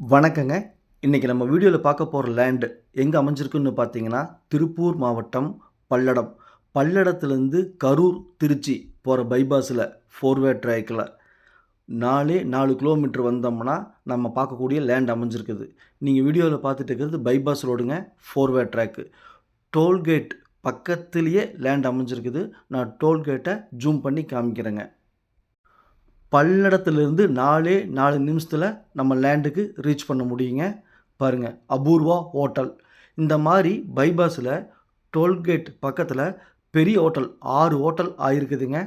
வணக்கங்க. இன்றைக்கி நம்ம வீடியோவில் பார்க்க போகிற லேண்டு எங்கே அமைஞ்சிருக்குன்னு பார்த்தீங்கன்னா திருப்பூர் மாவட்டம் பல்லடம். பல்லடத்துலேருந்து கரூர் திருச்சி போகிற பைபாஸில் ஃபோர்வே ட்ராக்கில் நாலே நாலு கிலோமீட்டர் வந்தோம்னா நம்ம பார்க்கக்கூடிய லேண்ட் அமைஞ்சிருக்குது. நீங்கள் வீடியோவில் பார்த்துட்டு இருக்கிறது பைபாஸ் ரோடுங்க four way track toll gate பக்கத்துலேயே லேண்ட் அமைஞ்சிருக்குது. நான் டோல்கேட்டை ஜூம் பண்ணி காமிக்கிறேங்க. பல்லடத்துலேருந்து நாலே நாலு நிமிஷத்தில் நம்ம லேண்டுக்கு ரீச் பண்ண முடியுங்க. பாருங்கள் அபூர்வா ஹோட்டல் இந்த மாதிரி பைபாஸில் டோல்கேட் பக்கத்தில் பெரிய ஹோட்டல் ஆறு ஹோட்டல் ஆயிருக்குதுங்க.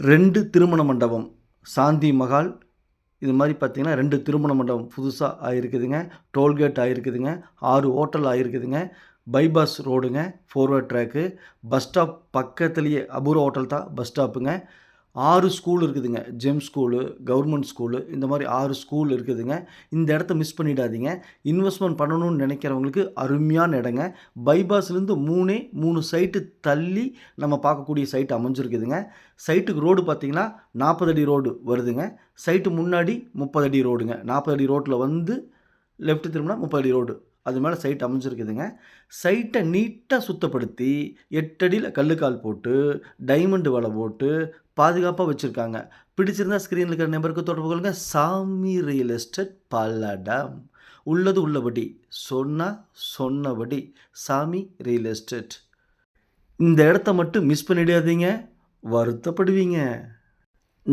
ரெண்டு திருமண மண்டபம் சாந்தி மகால் இது மாதிரி பார்த்திங்கன்னா ரெண்டு திருமண மண்டபம் புதுசாக ஆயிருக்குதுங்க. டோல்கேட் ஆயிருக்குதுங்க ஆறு ஹோட்டல் ஆயிருக்குதுங்க. பைபாஸ் ரோடுங்க ஃபோர்வேர்ட் ட்ராக்கு பஸ் ஸ்டாப் பக்கத்துலேயே அபூர்வ ஹோட்டல் தான் பஸ் ஸ்டாப்புங்க ஆறு ஸ்கூல் இருக்குதுங்க. ஜெம் ஸ்கூலு கவர்மெண்ட் ஸ்கூலு இந்த மாதிரி ஆறு ஸ்கூல் இருக்குதுங்க. இந்த இடத்த மிஸ் பண்ணிடாதீங்க. இன்வெஸ்ட்மெண்ட் பண்ணணும்னு நினைக்கிறவங்களுக்கு அருமையான இடங்க. பைபாஸ்லேருந்து மூணே மூணு சைட்டு தள்ளி நம்ம பார்க்கக்கூடிய சைட் அமைஞ்சிருக்குதுங்க. சைட்டுக்கு ரோடு பார்த்திங்கன்னா நாற்பது அடி ரோடு வருதுங்க. சைட்டு முன்னாடி முப்பது அடி ரோடுங்க நாற்பது அடி ரோட்டில் வந்து லெஃப்ட் திரும்பினா முப்பது அடி ரோடு அது மேலே சைட் அமைஞ்சிருக்குதுங்க. சைட்டை நீட்டாக சுத்தப்படுத்தி எட்டடியில் கல்லுக்கால் போட்டு டைமண்டு வலை போட்டு பாதுகாப்பாக வச்சுருக்காங்க. பிடிச்சிருந்தா ஸ்க்ரீனில் இருக்கிற நம்பருக்கு தொடர்பு கொள்ளுங்க. சாமி ரியல் எஸ்டேட் பல்லடம் உள்ளது உள்ளபடி சொன்னால் சொன்னபடி சாமி ரியல் எஸ்டேட் இந்த இடத்த மட்டும் மிஸ் பண்ணிடாதீங்க. வருத்தப்படுவீங்க.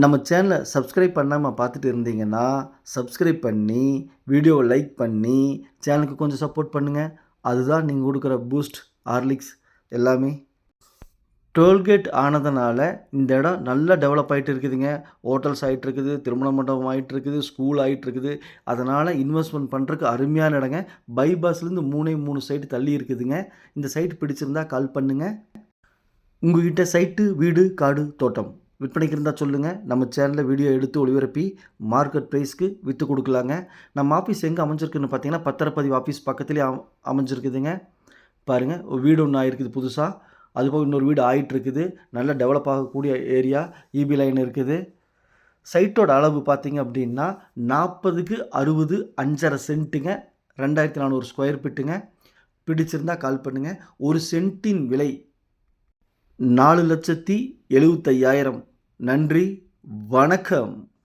நம்ம சேனலை சப்ஸ்கிரைப் பண்ணாமல் பார்த்துட்டு இருந்தீங்கன்னா சப்ஸ்கிரைப் பண்ணி வீடியோவை லைக் பண்ணி சேனலுக்கு கொஞ்சம் சப்போர்ட் பண்ணுங்கள் அதுதான் நீங்கள் கொடுக்குற பூஸ்ட் ஹார்லிக்ஸ் எல்லாமே. டோல்கேட் ஆனதுனால இந்த இடம் நல்லா டெவலப் ஆகிட்டு இருக்குதுங்க. ஹோட்டல்ஸ் ஆகிட்டு இருக்குது திருமண மண்டபம் ஆகிட்டு இருக்குது ஸ்கூல் ஆகிட்டு இருக்குது. அதனால் இன்வெஸ்ட்மெண்ட் பண்ணுறதுக்கு அருமையான இடங்க. பைபாஸ்லேருந்து மூணே மூணு சைட்டு தள்ளி இருக்குதுங்க. இந்த சைட் பிடிச்சிருந்தா கால் பண்ணுங்கள் உங்ககிட்ட சைட்டு வீடு காடு தோட்டம். விற்பனைக்கு இருந்தால் சொல்லுங்கள் நம்ம சேனலில் வீடியோ எடுத்து ஒளிபரப்பி மார்க்கெட் ப்ரைஸ்க்கு விற்று கொடுக்கலாங்க. நம்ம ஆஃபீஸ் எங்கே அமைஞ்சிருக்குன்னு பார்த்தீங்கன்னா பத்திரப்பதிவு ஆஃபீஸ் பக்கத்துலேயே அமைஞ்சிருக்குதுங்க. பாருங்கள் ஒரு வீடு ஒன்று ஆயிருக்குது புதுசாக அதுபோக இன்னொரு வீடு ஆயிட்டு இருக்குது நல்ல டெவலப் ஆகக்கூடிய ஏரியா இபி லைன் இருக்குது. சைட்டோட அளவு பார்த்திங்க அப்படின்னா நாற்பதுக்கு அறுபது அஞ்சரை சென்ட்டுங்க ரெண்டாயிரத்தி நானூறு ஸ்கொயர் ஃபீட்டுங்க பிடிச்சிருந்தா கால் பண்ணுங்கள் ஒரு சென்ட்டின் விலை நாலு லட்சத்தி எழுபத்தையாயிரம் நன்றி வணக்கம்.